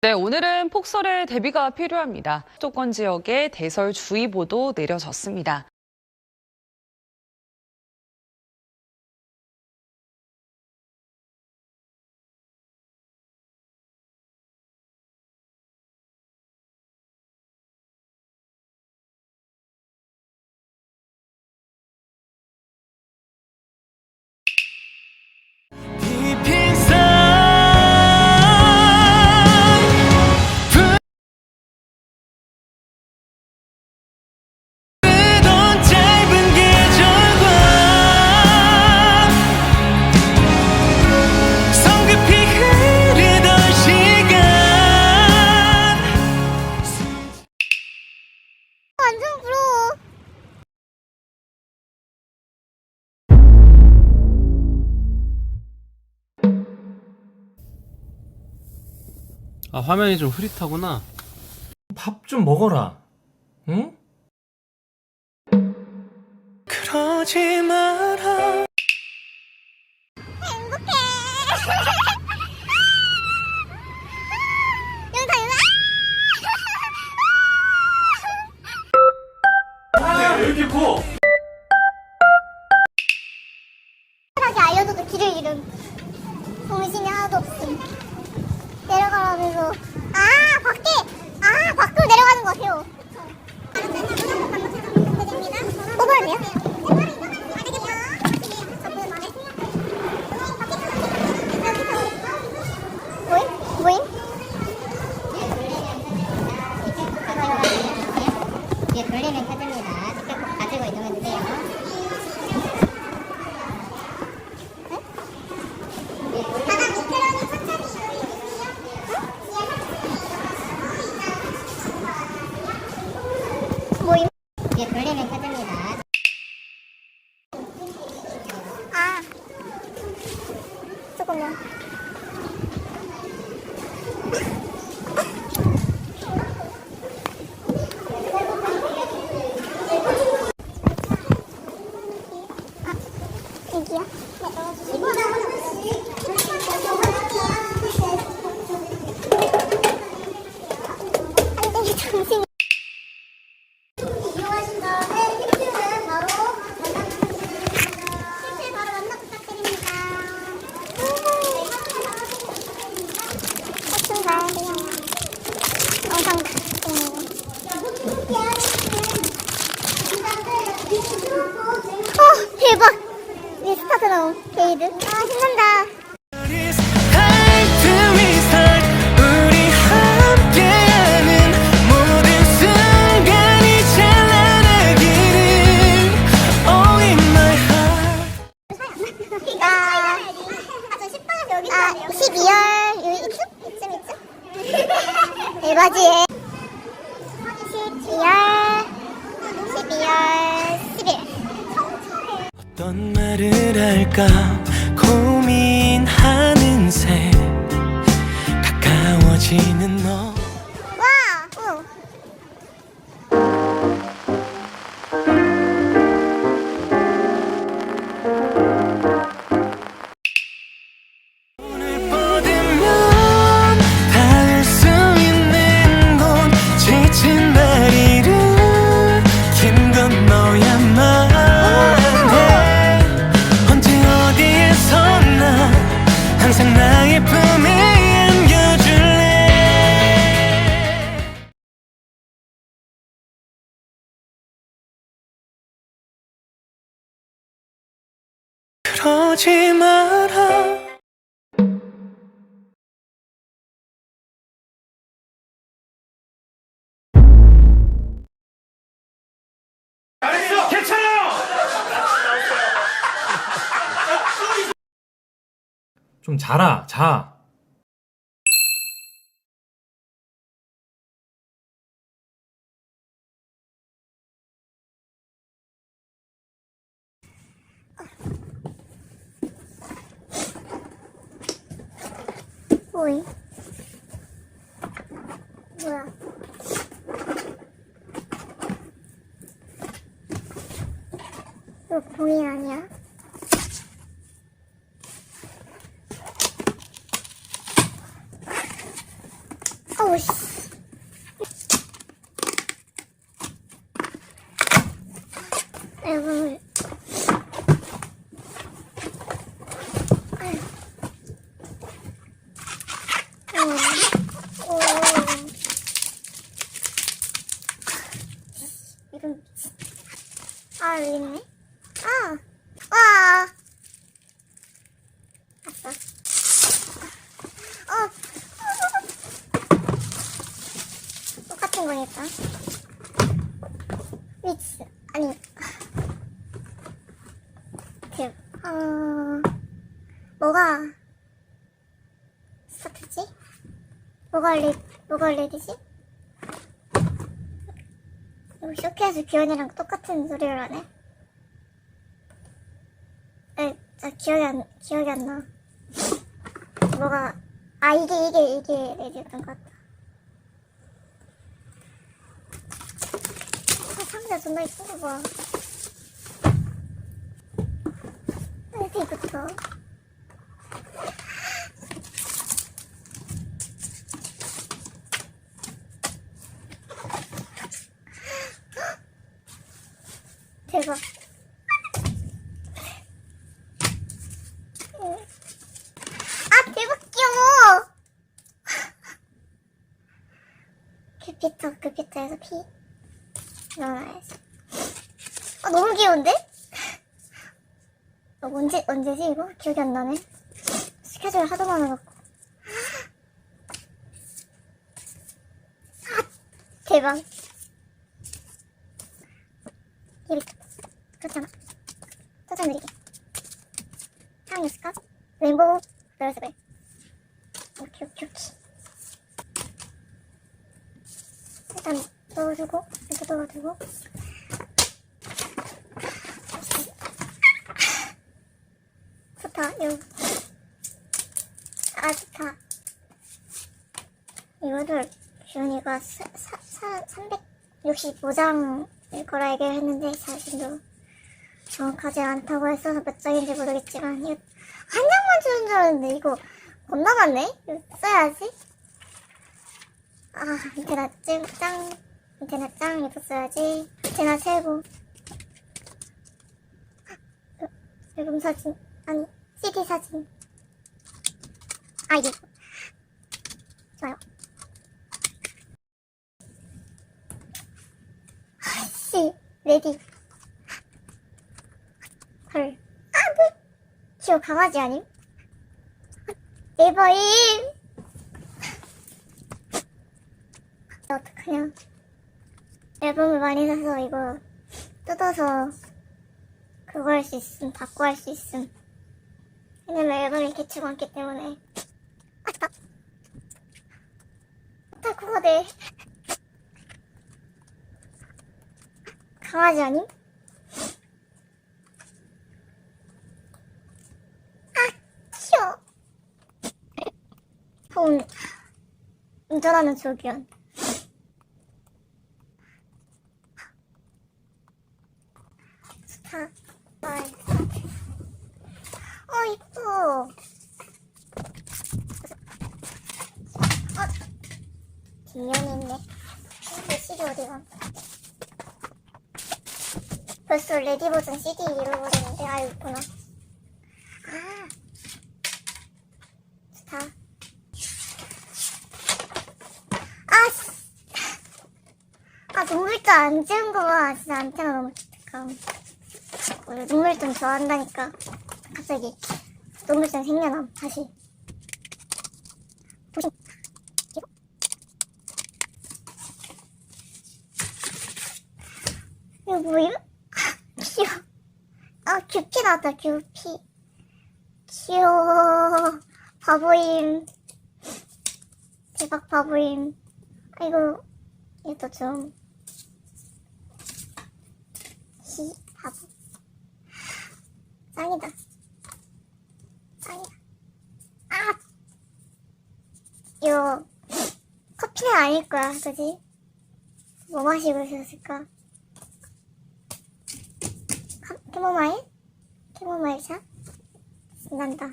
네, 오늘은 폭설에 대비가 필요합니다. 조건 지역에 대설주의보도 내려졌습니다. 아 화면이 좀 흐릿하구나 밥 좀 먹어라. 응? 그러지 마라 행복해 대박! 이게 스타 드라운 게이드. 아, 신난다. 지는 너. 그러지 마라. 좀 자라 자. 호이. 뭐야? 이거 공이 아니야? 아 여기 있네. 아, 와. 아싸. 어. 똑같은 거니까. 미치. 아니. 그, 어, 뭐가 스타트지? 뭐가 레, 뭐가 레디지? 이거 쇼케이스 기현이랑 똑같은 소리를 하네. 에, 나 기억이 안, 기억이 안 나. 뭐가, 아, 이게, 이게, 이게 레디였던 것 같다. 아, 상자 존나 이쁜 거 봐. 레디부터. 대박. 아, 대박 귀여워! 큐피터, 큐 피. 넣어놔야지. 아, 너무 귀여운데? 어, 언제, 언제지, 이거? 기억이 안 나네. 스케줄 하도 많아갖고. 아, 대박. 이리 그렇잖아 짜잔 드리게 사랑이 있을까? 레인보우 별색을 오케이 오케이 오케이 일단 넣어주고. 좋다 이거 아 좋다. 이거를 사, 365장일 거라 얘기를 했는데 자신도 정확하지 않다고 했어서 몇 장인지 모르겠지만 이거 한 장만 주는 줄 알았는데 이거 겁나 많네? 이거 써야지. 아 인테나 짱 인테나 짱 이거 써야지 인테나 세고 아, 앨범 사진 아니 CD 사진 아 이게 좋아요 씨, 레디. 헐. 아, 뭐. 귀여워, 강아지 아님? 네버임! 어떡하냐. 앨범을 많이 사서 이거 뜯어서 그거 할 수 있음, 바꿔 할 수 있음. 왜냐면 앨범이 개치고 않기 때문에. 아, 다. 다 그거 돼. 강아지 아님? 아, 귀여워. 운, 운전하는 조기현. 좋다. 아, 어, 이뻐. 어, 뒷면이 있네. 이 CD 어디가? 레디 버전 CD 잃어버렸는데 아 있구나. 아 좋다. 아씨. 아 눈물도 안 지운 거봐. 진짜 안테나 너무 기특함 원래 눈물 좀 좋아한다니까. 갑자기 눈물좀 생겨남 다시. 이거 뭐임? 귀여워. 아, 규피 나왔다, 규피. 귀여워. 바보임. 대박 바보임. 아이고, 이것도 좀. 히, 바보. 짱이다. 짱이다. 아! 이거, 커피는 아닐 거야, 그지? 뭐 마시고 있었을까? 캐모마일? 캐모마일 차? 신난다.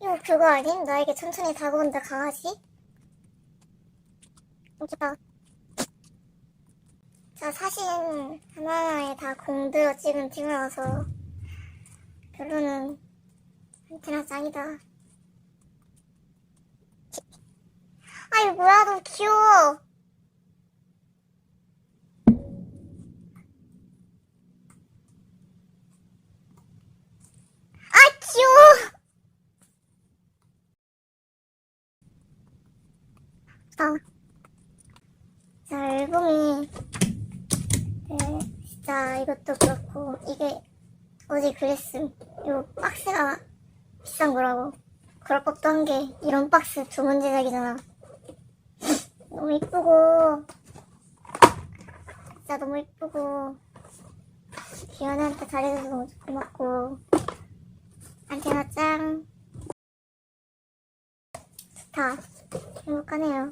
이거 그거 아님? 나에게 천천히 다가온다 강아지? 여기다 자 사진 하나하나에 다 공들여 찍은 팀이라서 별로는 안테나 짱이다. 아이, 뭐야, 너무 귀여워. 아, 귀여워! 아. 자, 앨범이, 네, 진짜 이것도 그렇고, 이게 어디 그랬음. 요 박스가 비싼 거라고. 그럴 법도 한 게, 이런 박스 주문 제작이잖아. 너무 이쁘고, 진짜 너무 이쁘고, 기현이한테 잘해줘서 너무 고맙고, 안테나 짱. 좋다. 행복하네요.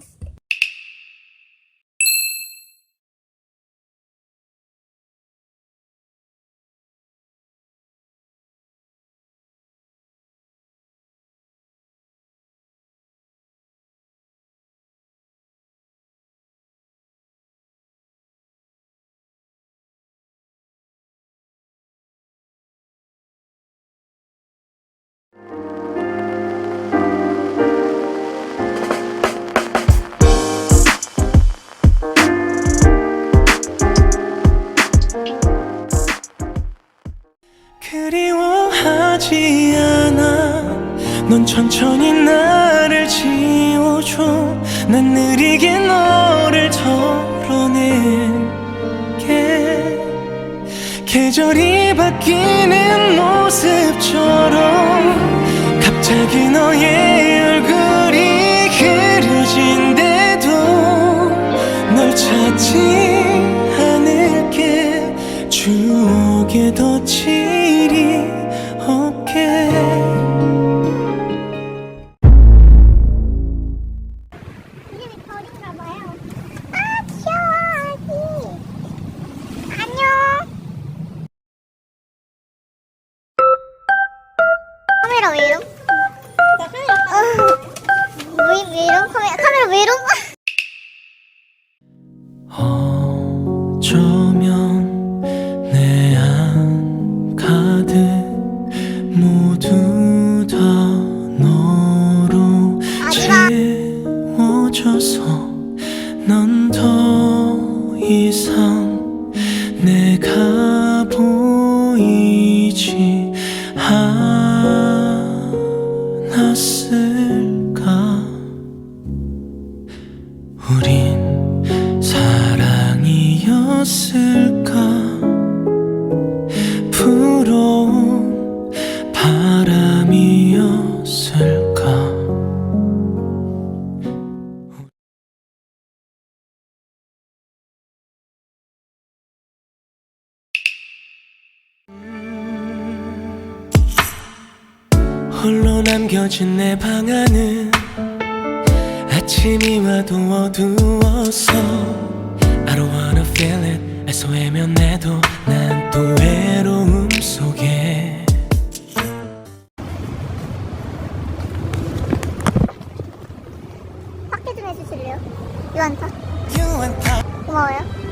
천천히 나를 지워줘. 난 느리게 너를 덜어낼게. 계절이 바뀌는 모습처럼 갑자기 너의 얼굴이 그려진대도 널 찾지 않을게. 추억에 덧칠 வெறும் 남겨진 내 방 안은 아침이 와도 어두웠어 I don't wanna feel it 애써 외면해도 난 또 외로움 속에 확대 좀 해주실래요? 유한타. 유한타 고마워요.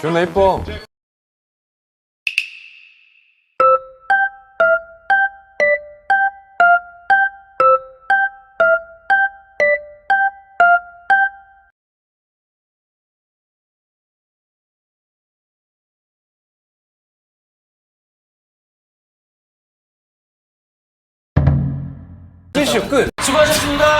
존나 이뻐. 끝. 수고하셨습니다.